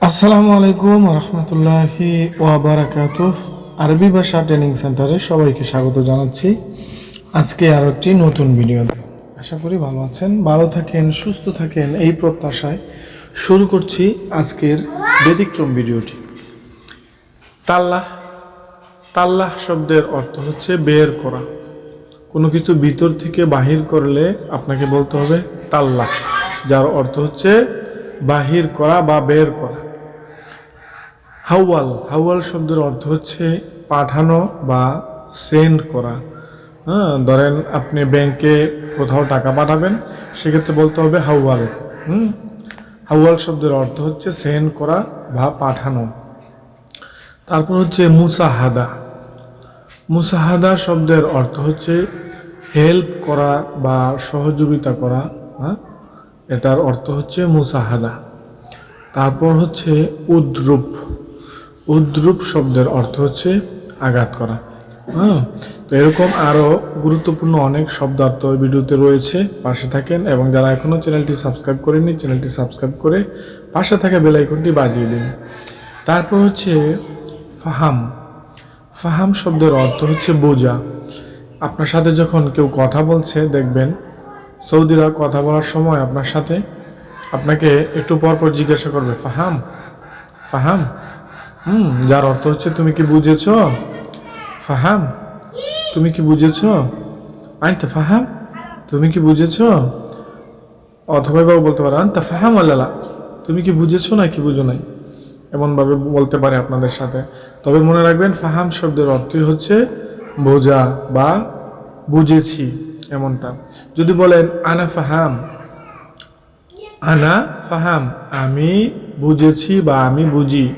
আসসালামু আলাইকুম রহমতুল্লাহি ওয়াবারাকাত আরবি ভাষা ট্রেনিং সেন্টারে সবাইকে স্বাগত জানাচ্ছি। আজকে আরও একটি নতুন ভিডিওতে। আশা করি ভালো আছেন, ভালো থাকেন, সুস্থ থাকেন এই প্রত্যাশায় শুরু করছি আজকের ব্যতিক্রম ভিডিওটি। তাল্লাহ তাল্লাহ শব্দের অর্থ হচ্ছে বের করা। কোনো কিছু ভিতর থেকে বাহির করলে আপনাকে বলতে হবে তাল্লাহ, যার অর্থ হচ্ছে বাহির করা বা বের করা। হাওয়াল হাওয়াল শব্দের অর্থ হচ্ছে পাঠানো বা সেন্ড করা। হ্যাঁ ধরেন আপনি ব্যাংকে কোথাও টাকা পাঠাবেন, সেক্ষেত্রে বলতে হবে হাওয়াল। হুম? হাওয়াল শব্দের অর্থ হচ্ছে সেন্ড করা বা পাঠানো। তারপর হচ্ছে মুসাহাদা। মুসাহাদা শব্দের অর্থ হচ্ছে হেল্প করা বা সহযোগিতা করা। হ্যাঁ? এটার অর্থ হচ্ছে মুসাহাদা। তারপর হচ্ছে উদ্রূপ। উদ্রূপ শব্দের অর্থ হচ্ছে আঘাত করা। হ্যাঁ? তো এরকম আরও গুরুত্বপূর্ণ অনেক শব্দার্থ ভিডিওতে রয়েছে। পাশে থাকেন এবং যারা এখনও চ্যানেলটি সাবস্ক্রাইব করেননি, চ্যানেলটি সাবস্ক্রাইব করে পাশে থাকা বেল আইকনটি বাজিয়ে দিন। তারপর হচ্ছে ফাহাম। ফাহাম শব্দের অর্থ হচ্ছে বোঝা। আপনার সাথে যখন কেউ কথা বলছে, দেখবেন সৌদিরা কথা বলার সময় আপনার সাথে আপনাকে একটু পর পর জিজ্ঞাসা করবে, ফাহাম ফাহাম, হুম, যার অর্থ হচ্ছে তুমি কি বুঝেছ? ফাহাম, তুমি কি বুঝেছ? তো ফাহাম, তুমি কি বুঝেছ? অথবা বাবু বলতে পারে, আনতা ফাহাম আল্লাহ তুমি কি বুঝেছ না কি বুঝো নাই? এমনভাবে বলতে পারে আপনাদের সাথে। তবে মনে রাখবেন, ফাহাম শব্দের অর্থই হচ্ছে বোঝা বা বুঝেছি। এমনটা। যদি বলেন আনা ফাহাম। আনা ফাহাম। আমি বুঝেছি বা আমি বুঝি।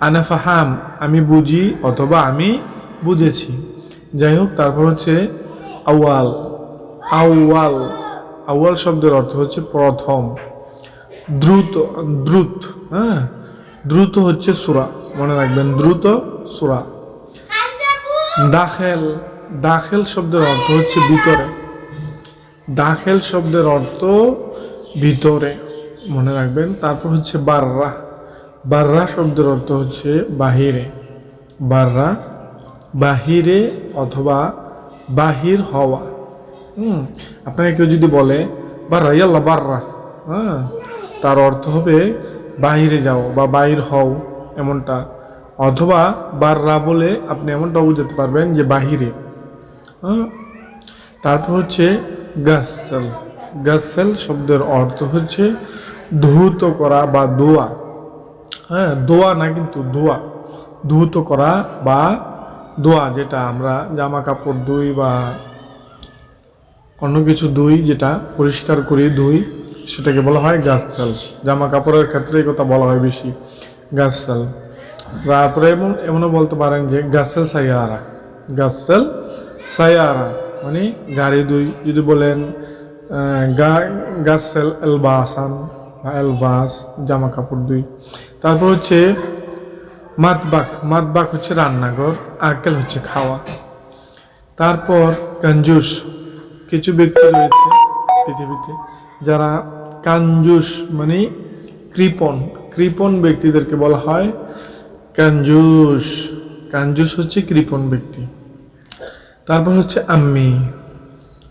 আনা ফাহাম। আমি বুঝি অথবা আমি বুঝেছি। যাই হোক তারপর হচ্ছে আওয়াল আউয়াল। আউয়াল শব্দের অর্থ হচ্ছে প্রথম। দ্রুত দ্রুত হ্যাঁ? দ্রুত হচ্ছে সুরা। মনে রাখবেন দ্রুত সুরা। দাখেল। দাখেল শব্দের অর্থ হচ্ছে ভিতরে। দাখেল শব্দের অর্থ ভিতরে, মনে রাখবেন। তারপর হচ্ছে বাররা। বাররা শব্দের অর্থ হচ্ছে বাহিরে। বাররা, বাহিরে অথবা বাহির হওয়া। হুম, আপনাকে কেউ যদি বলে, বাররা, ইয়াল্লা, বাররা হ্যাঁ তার অর্থ হবে বাহিরে যাও বা বাহির হও এমনটা। অথবা বাররা বলে আপনি এমনটা বুঝাতে পারবেন যে বাহিরে। হ্যাঁ তারপর হচ্ছে গাসেল গাসেল শব্দের অর্থ হচ্ছে ধৌত করা বা দোয়া হ্যাঁ দোয়া না কিন্তু দোয়া ধৌত করা বা দোয়া যেটা আমরা জামা কাপড় ধুই বা অন্য কিছু ধুই, যেটা পরিষ্কার করি, ধুই, সেটাকে বলা হয় গাছসাল জামা কাপড়ের ক্ষেত্রে এই কথা বলা হয় বেশি গাছসাল তারপরে এমন, এমনও বলতে পারেন যে গাছেল সাইয়ারা। গাছেল সাইয়ারা। মানে গাড়ি দুই, যদি বলেন গাছেল এলবাসান বা এলবাস জামা কাপড় দুই। তারপর হচ্ছে মাতবাক মাতবাক হচ্ছে রান্নাঘর আকেল হচ্ছে খাওয়া। তারপর কাঞ্জুস, কিছু ব্যক্তি রয়েছে পৃথিবীতে যারা কাঞ্জুস মানে কৃপণ কৃপন ব্যক্তিদেরকে বলা হয় কাঞ্জুস। কাঞ্জুস হচ্ছে কৃপন ব্যক্তি। তারপর হচ্ছে আম্মি।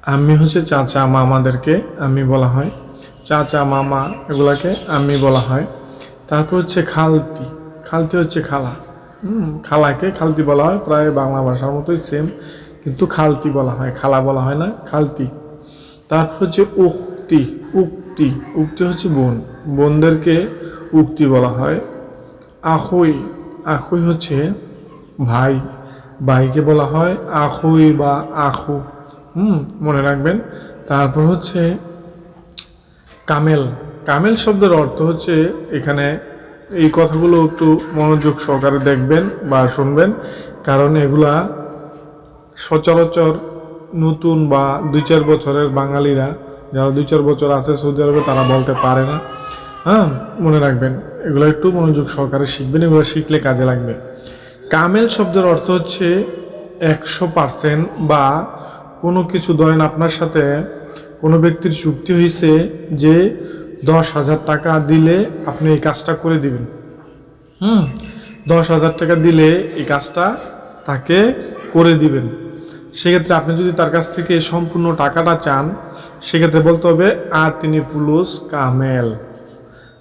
আম্মি হচ্ছে চাচা মামাদেরকে আম্মি বলা হয়। চাচা, মামা এগুলাকে আম্মি বলা হয়। তারপর হচ্ছে খালতি। খালতি হচ্ছে খালা। খালাকে খালতি বলা হয়। প্রায় বাংলা ভাষার মতোই সেম কিন্তু খালতি বলা হয়। খালা বলা হয় না, খালতি। তারপর হচ্ছে উক্তি। উক্তি। উক্তি হচ্ছে বোন। বোনদেরকে উক্তি বলা হয়। আখই। আখই হচ্ছে ভাই। ভাইকে বলা হয় আখুই বা আখু। হুম, মনে রাখবেন। তারপর হচ্ছে কামেল। কামেল শব্দের অর্থ হচ্ছে এখানে এই কথাগুলো একটু মনোযোগ সহকারে দেখবেন বা শুনবেন। কারণ এগুলা সচরাচর নতুন বা দুই চার বছরের বাঙালিরা, যারা দুই চার বছর আছে সৌদি আরবে, তারা বলতে পারে না। হ্যাঁ মনে রাখবেন। এগুলো একটু মনোযোগ সহকারে শিখবেন, এগুলো শিখলে কাজে লাগবে। কামেল শব্দের অর্থ হচ্ছে একশো পার্সেন্ট বা কোনো কিছু, ধরেন আপনার সাথে কোনো ব্যক্তির চুক্তি হয়েছে যে দশ হাজার টাকা দিলে আপনি এই কাজটা করে দিবেন। হুম, দশ হাজার টাকা দিলে এই কাজটা তাকে করে দিবেন। সেক্ষেত্রে আপনি যদি তার কাছ থেকে সম্পূর্ণ টাকাটা চান, সেক্ষেত্রে বলতে হবে, আর তিনি পুলুস কামেল।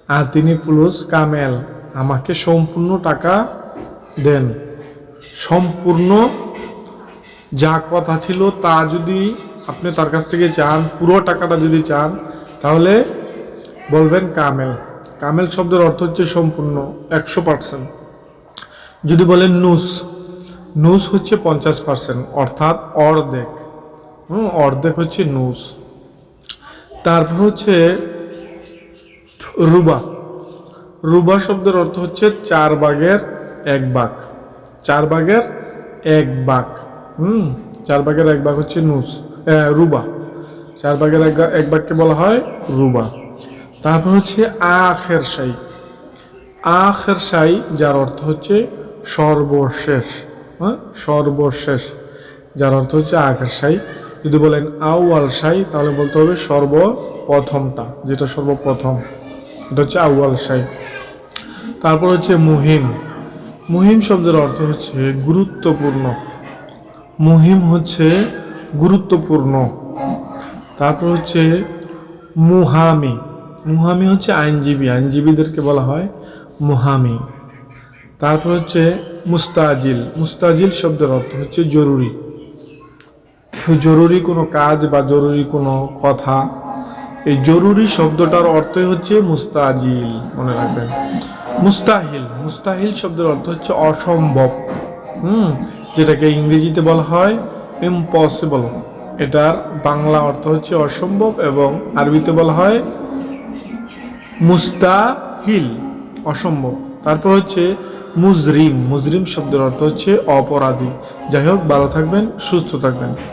আর তিনি পুলুস কামেল। আমাকে সম্পূর্ণ টাকা দেন, সম্পূর্ণ যা কথা ছিল তা যদি আপনি তার কাছ থেকে চান, পুরো টাকাটা যদি চান, তাহলে বলবেন কামেল। কামেল শব্দের অর্থ হচ্ছে সম্পূর্ণ, একশো পার্সেন্ট। যদি বলেন নুস নুস হচ্ছে পঞ্চাশ পার্সেন্ট, অর্থাৎ অর্ধেক। হুম, অর্ধেক হচ্ছে নুস। তারপর হচ্ছে রুবা। রুবা শব্দের অর্থ হচ্ছে চার ভাগের এক ভাগ চার বাঘের এক ভাগ হুম, চার ভাগের এক ভাগ হচ্ছে নুস রুবা। চার ভাগের এক এক ভাগকে বলা হয় রুবা। তারপর হচ্ছে আখের সাই আখের সাই যার অর্থ হচ্ছে সর্বশেষ। হ্যাঁ সর্বশেষ। যার অর্থ হচ্ছে আখের সাই যদি বলেন আউয়াল সাই তাহলে বলতে হবে সর্বপ্রথমটা, যেটা সর্বপ্রথম। এটা হচ্ছে আউয়াল সাই তারপর হচ্ছে মুহিম। মুহিম শব্দের অর্থ হচ্ছে গুরুত্বপূর্ণ। মুহিম হচ্ছে গুরুত্বপূর্ণ। তারপর হচ্ছে মুহামি। মুহামি হচ্ছে আইনজীবী। আইনজীবীদেরকে বলা হয় মুহামি। তারপর হচ্ছে মুস্তাজিল। মুস্তাজিল শব্দের অর্থ হচ্ছে জরুরি। জরুরি কোনো কাজ বা জরুরি কোনো কথা। এই জরুরি শব্দটার অর্থই হচ্ছে মুস্তাজিল। মনে রাখবেন। মুস্তাহিল। মুস্তাহিল শব্দের অর্থ হচ্ছে অসম্ভব। হুম? যেটাকে ইংরেজিতে বলা হয় ইম্পসিবল এটার বাংলা অর্থ হচ্ছে অসম্ভব এবং আরবিতে বলা হয় মুস্তাহিল, অসম্ভব। তারপর হচ্ছে মুজরিম। মুজরিম শব্দের অর্থ হচ্ছে অপরাধী। যাই হোক, ভালো থাকবেন, সুস্থ থাকবেন।